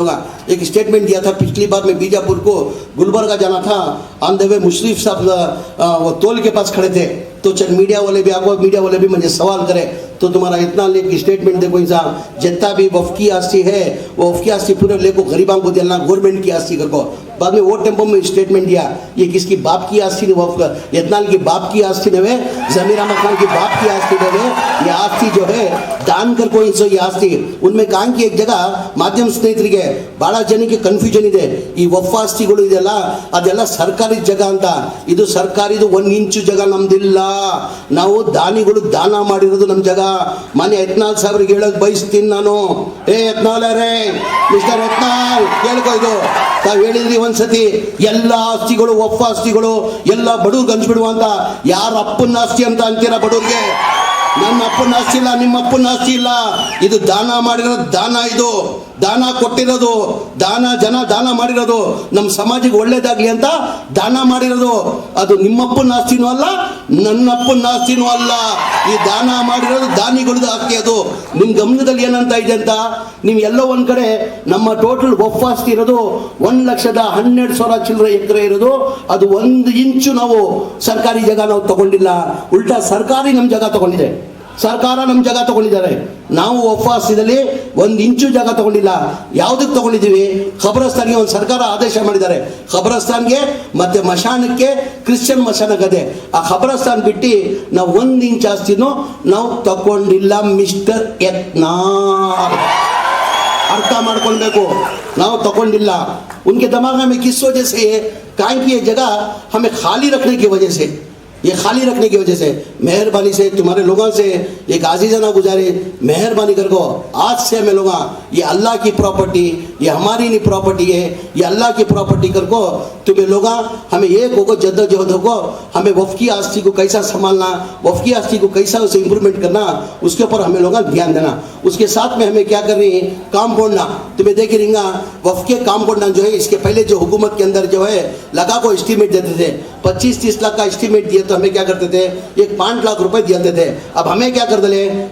होगा। एक स्टेटमेंट दिया था पिछली बार में बीजापुर को, गुलबर्गा जाना था। आंधे वे मुशरीफ साहब तोल के पास खड़े थे। तो चल मीडिया वाले भी आपको मीडिया वाले भी मुझे सवाल करे तो तुम्हारा इतना लेक स्टेटमेंट देखो इंसान जितना भी वफ की आस्ती है वो वफ की आस्ती पूरे लेको गरीबों को देना गवर्नमेंट की आस्ती करको बाद में वो टेम्पो में स्टेटमेंट दिया ये किसकी बाप की आस्ती ने वफ का इतना की बाप की आस्ती ने वे जमीर अहमद खान की बाप की आस्ती ने वे ये आस्ती जो है दान कर कोई सो ये ಆಸ್ತಿ ಉನ್ಮೆ ಕಾಂಕಿ एक ಜಗ ಮಾಧ್ಯಮ ಸ್ನೇಹಿತರಿಗೆ ಬಹಳ ಜನಕ್ಕೆ ಕನ್ಫ್ಯೂಷನ್ ಇದೆ ಈ ವಫ್ ಆಸ್ತಿಗಳು ಇದೆಲ್ಲ ಅದೆಲ್ಲ ಸರ್ಕಾರಿ ಜಾಗ ಅಂತ ಇದು ಸರ್ಕಾರಿದು ಒಂದ್ ಇಂಚು ಜಾಗ ನಮ್ದಿಲ್ಲ ನಾವು ದಾನಿಗಳು ದಾನ ಮಾಡಿರೋದು ನಮ್ಮ ಜಾಗ. ಮನೆ ಯತ್ನಾಲ್ ಸಾವಿರ ಹೇಳೋಕೆ ಬಯಸ್ತೀನಿ ನಾನು. ಏ ಯತ್ನಾಳ್ ರೇ ಮಿಸ್ಟರ್ ಯತ್ನಾಲ್ ಇದು. ತಾವ್ ಹೇಳಿದ್ರಿ ಒಂದ್ಸತಿ, ಎಲ್ಲ ಆಸ್ತಿಗಳು ಒಪ್ಪ ಆಸ್ತಿಗಳು, ಎಲ್ಲ ಬಡವ್ರಿಗೆ ಹಂಚ್ಬಿಡುವ ಅಂತ. ಯಾರ ಅಪ್ಪನ ಆಸ್ತಿ ಅಂತ ಅಂತೀರಾ ಬಡವ್ರಿಗೆ? ನನ್ನ ಅಪ್ಪನ ಆಸ್ತಿ ಇಲ್ಲ, ನಿಮ್ಮ ಅಪ್ಪನ ಆಸ್ತಿ ಇಲ್ಲ. ಇದು ದಾನ ಮಾಡಿರೋದು ದಾನ ಇದು. ದಾನ ಕೊಟ್ಟಿರೋದು, ದಾನ ಜನ ದಾನ ಮಾಡಿರೋದು. ನಮ್ಮ ಸಮಾಜಕ್ಕೆ ಒಳ್ಳೇದಾಗ್ಲಿ ಅಂತ ದಾನ ಮಾಡಿರೋದು. ಅದು ನಿಮ್ಮಪ್ಪನ ಆಸ್ತಿನೂ ಅಲ್ಲ ನನ್ನ ಅಪ್ಪನ ಆಸ್ತಿನೂ ಅಲ್ಲ. ಈ ದಾನ ಮಾಡಿರೋದು ದಾನಿಗಳದ್ದು ಆಸ್ತಿ ಅದು. ನಿಮ್ಮ ಗಮನದಲ್ಲಿ ಏನಂತ ಇದೆ ಅಂತ? ನೀವು ಎಲ್ಲೋ ಒಂದು ಕಡೆ ನಮ್ಮ ಟೋಟಲ್ ಒಪ್ಪಾಸ್ತಿ ಇರೋದು ಒಂದು ಲಕ್ಷದ ಹನ್ನೆರಡು ಸಾವಿರ ಚಿಲ್ಲರೆ ಎಕರೆ ಇರೋದು. ಅದು ಒಂದು ಇಂಚು ನಾವು ಸರ್ಕಾರಿ ಜಾಗ ನಾವು ತಗೊಂಡಿಲ್ಲ. ಉಲ್ಟಾ ಸರ್ಕಾರಿ ನಮ್ಮ ಜಾಗ ತಗೊಂಡಿದೆ. ಸರ್ಕಾರ ನಮ್ಮ ಜಾಗ ತಗೊಂಡಿದ್ದಾರೆ ನಾವು ಒಫಾಸಿದಲ್ಲಿ ಒಂದು ಇಂಚು ಜಾಗ ತಗೊಂಡಿಲ್ಲ ಯಾವುದಕ್ಕೆ ತಗೊಂಡಿದ್ದೀವಿ ಖಬರಸ್ತಾನ್ಗೆ ಒಂದು ಸರ್ಕಾರ ಆದೇಶ ಮಾಡಿದ್ದಾರೆ ಖಬರಸ್ತಾನ್ಗೆ ಮತ್ತೆ ಮಶಾನಕ್ಕೆ ಕ್ರಿಶ್ಚಿಯನ್ ಮಶಾನ ಗದೆ ಆ ಖಬರಸ್ತಾನ್ ಬಿಟ್ಟು ನಾವು ಒಂದು ಇಂಚ್ ಆಸ್ತಿನೂ ನಾವು ತಗೊಂಡಿಲ್ಲ ಮಿಸ್ಟರ್ ಯತ್ನಾಳ್ ಅರ್ಥ ಮಾಡ್ಕೊಳ್ಬೇಕು ನಾವು ತಗೊಂಡಿಲ್ಲ उनके दिमाग में किस वजह से है कारण कि ये जगह हमें खाली रखने की वजह से ये खाली रखने की वजह से, मेहरबानी से तुम्हारे लोगों से, ये एक आजीजाना गुजारे, मेहरबानी कर को, आज से हमें लोग, ये अल्लाह की प्रॉपर्टी ये हमारी नहीं प्रॉपर्टी है, ये अल्लाह की प्रॉपर्टी कर को, तुम्हें लोग, हमें एक होगा जद्दोजहद होगा हमें वफ की आस्ती को कैसा संभालना वफ की आस्ती को कैसा उसे इम्प्रूवमेंट करना, उसके ऊपर हमें लोग ध्यान देना। उसके साथ में हमें क्या कर रही है? काम बोलना तुम्हें देख ही रहेगा वफ के काम बोलना जो है, इसके पहले जो हुकूमत के अंदर जो है, लगा को एस्टीमेट देते थे। पच्चीस तीस लाख का एस्टीमेट दिए तो हमें क्या करते थे? एक पाँच लाख रुपए दिए थे। अब हमें क्या कर दले?